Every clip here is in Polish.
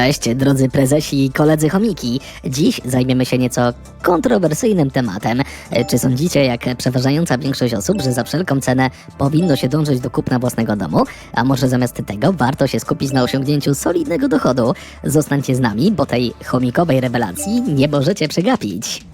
Cześć, drodzy prezesi i koledzy chomiki. Dziś zajmiemy się nieco kontrowersyjnym tematem. Czy sądzicie, jak przeważająca większość osób, że za wszelką cenę powinno się dążyć do kupna własnego domu? A może zamiast tego warto się skupić na osiągnięciu solidnego dochodu? Zostańcie z nami, bo tej chomikowej rewelacji nie możecie przegapić.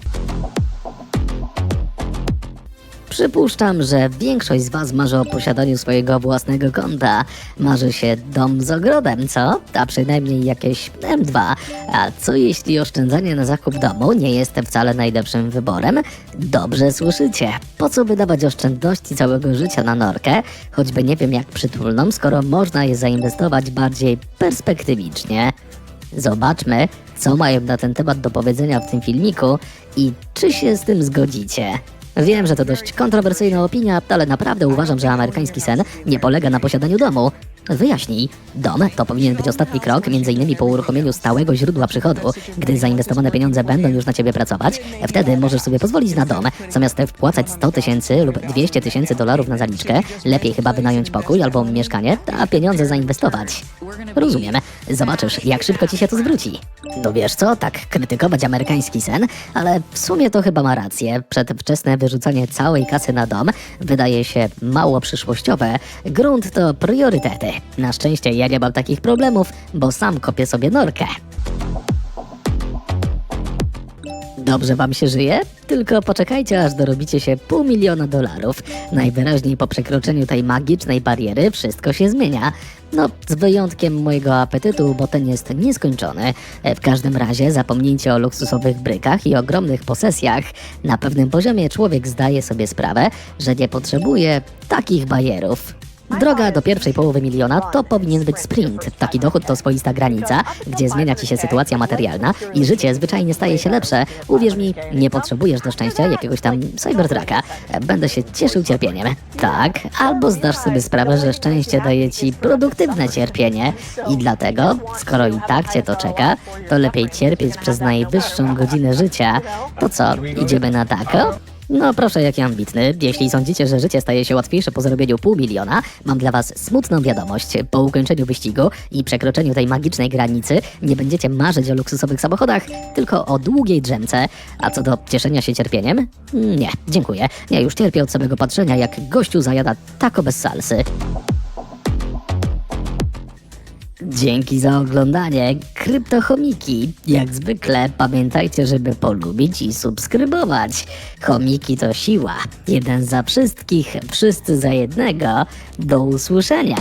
Przypuszczam, że większość z Was marzy o posiadaniu swojego własnego konta. Marzy się dom z ogrodem, co? A przynajmniej jakieś M2. A co jeśli oszczędzanie na zakup domu nie jest wcale najlepszym wyborem? Dobrze słyszycie. Po co wydawać oszczędności całego życia na norkę, choćby nie wiem jak przytulną, skoro można je zainwestować bardziej perspektywicznie? Zobaczmy, co mają na ten temat do powiedzenia w tym filmiku i czy się z tym zgodzicie. Wiem, że to dość kontrowersyjna opinia, ale naprawdę uważam, że amerykański sen nie polega na posiadaniu domu. Wyjaśnij. Dom to powinien być ostatni krok, m.in. po uruchomieniu stałego źródła przychodu. Gdy zainwestowane pieniądze będą już na ciebie pracować, wtedy możesz sobie pozwolić na dom. Zamiast wpłacać 100 tysięcy lub 200 tysięcy dolarów na zaliczkę, lepiej chyba wynająć pokój albo mieszkanie, a pieniądze zainwestować. Rozumiem. Zobaczysz, jak szybko ci się to zwróci. No wiesz co, tak krytykować amerykański sen, ale w sumie to chyba ma rację. Przedwczesne wyrzucanie całej kasy na dom wydaje się mało przyszłościowe. Grunt to priorytety. Na szczęście ja nie mam takich problemów, bo sam kopię sobie norkę. Dobrze wam się żyje? Tylko poczekajcie, aż dorobicie się pół miliona dolarów. Najwyraźniej po przekroczeniu tej magicznej bariery wszystko się zmienia. No, z wyjątkiem mojego apetytu, bo ten jest nieskończony. E, W każdym razie zapomnijcie o luksusowych brykach i ogromnych posesjach. Na pewnym poziomie człowiek zdaje sobie sprawę, że nie potrzebuje takich bajerów. Droga do pierwszej połowy miliona to powinien być sprint. Taki dochód to swoista granica, gdzie zmienia ci się sytuacja materialna i życie zwyczajnie staje się lepsze. Uwierz mi, nie potrzebujesz do szczęścia jakiegoś tam cybertraka. Będę się cieszył cierpieniem. Tak, albo zdasz sobie sprawę, że szczęście daje ci produktywne cierpienie i dlatego, skoro i tak cię to czeka, to lepiej cierpieć przez najwyższą godzinę życia. To co, idziemy na tako? No proszę, jaki ambitny. Jeśli sądzicie, że życie staje się łatwiejsze po zarobieniu pół miliona, mam dla was smutną wiadomość. Po ukończeniu wyścigu i przekroczeniu tej magicznej granicy nie będziecie marzyć o luksusowych samochodach, tylko o długiej drzemce. A co do cieszenia się cierpieniem? Nie, dziękuję. Ja już cierpię od samego patrzenia, jak gościu zajada tako bez salsy. Dzięki za oglądanie Kryptochomiki. Jak zwykle pamiętajcie, żeby polubić i subskrybować. Chomiki to siła. Jeden za wszystkich, wszyscy za jednego. Do usłyszenia.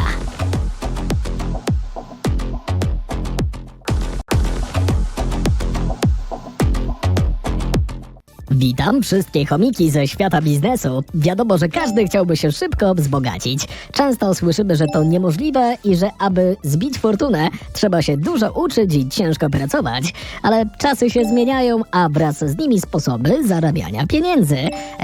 Witam wszystkie chomiki ze świata biznesu. Wiadomo, że każdy chciałby się szybko wzbogacić. Często słyszymy, że to niemożliwe i że aby zbić fortunę, trzeba się dużo uczyć i ciężko pracować. Ale czasy się zmieniają, a wraz z nimi sposoby zarabiania pieniędzy.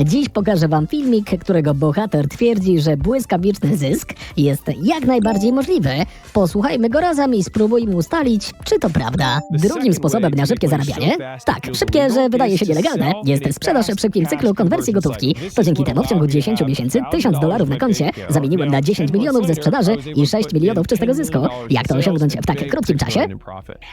Dziś pokażę wam filmik, którego bohater twierdzi, że błyskawiczny zysk jest jak najbardziej możliwy. Posłuchajmy go razem i spróbujmy ustalić, czy to prawda. Drugim sposobem na szybkie zarabianie, tak, szybkie, że wydaje się nielegalne, jest sprzedaż przy szybkim cyklu konwersji gotówki. To dzięki temu w ciągu 10 miesięcy 1000 dolarów na koncie zamieniłem na 10 milionów ze sprzedaży i 6 milionów czystego zysku. Jak to osiągnąć w tak krótkim czasie?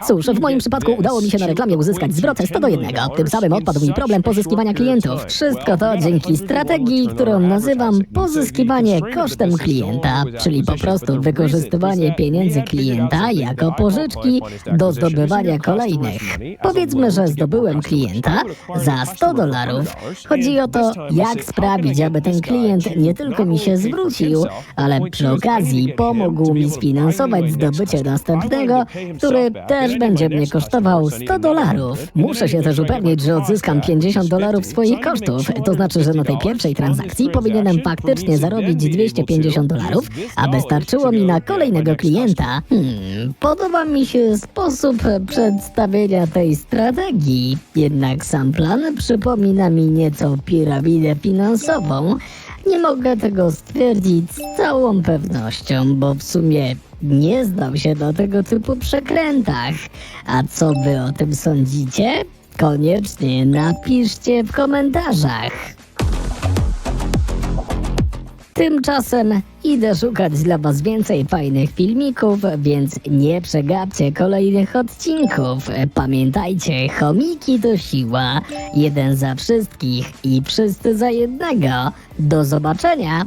Cóż, w moim przypadku udało mi się na reklamie uzyskać zwrot 100 do 1. Tym samym odpadł mi problem pozyskiwania klientów. Wszystko to dzięki strategii, którą nazywam pozyskiwanie kosztem klienta, czyli po prostu wykorzystywanie pieniędzy klienta jako pożyczki do zdobywania kolejnych. Powiedzmy, że zdobyłem klienta za 100 dolarów. Chodzi o to, jak sprawić, aby ten klient nie tylko mi się zwrócił, ale przy okazji pomógł mi sfinansować zdobycie następnego, który też będzie mnie kosztował 100 dolarów. Muszę się też upewnić, że odzyskam 50 dolarów swoich kosztów. To znaczy, że na tej pierwszej transakcji powinienem faktycznie zarobić 250 dolarów, aby starczyło mi na kolejnego klienta. Hmm, podoba mi się sposób przedstawienia tej strategii. Jednak sam plan przypomina mi nieco piramidę finansową. Nie mogę tego stwierdzić z całą pewnością, bo w sumie nie znam się na tego typu przekrętach. A co wy o tym sądzicie? Koniecznie napiszcie w komentarzach. Tymczasem idę szukać dla Was więcej fajnych filmików, więc nie przegapcie kolejnych odcinków. Pamiętajcie, chomiki to siła. Jeden za wszystkich i wszyscy za jednego. Do zobaczenia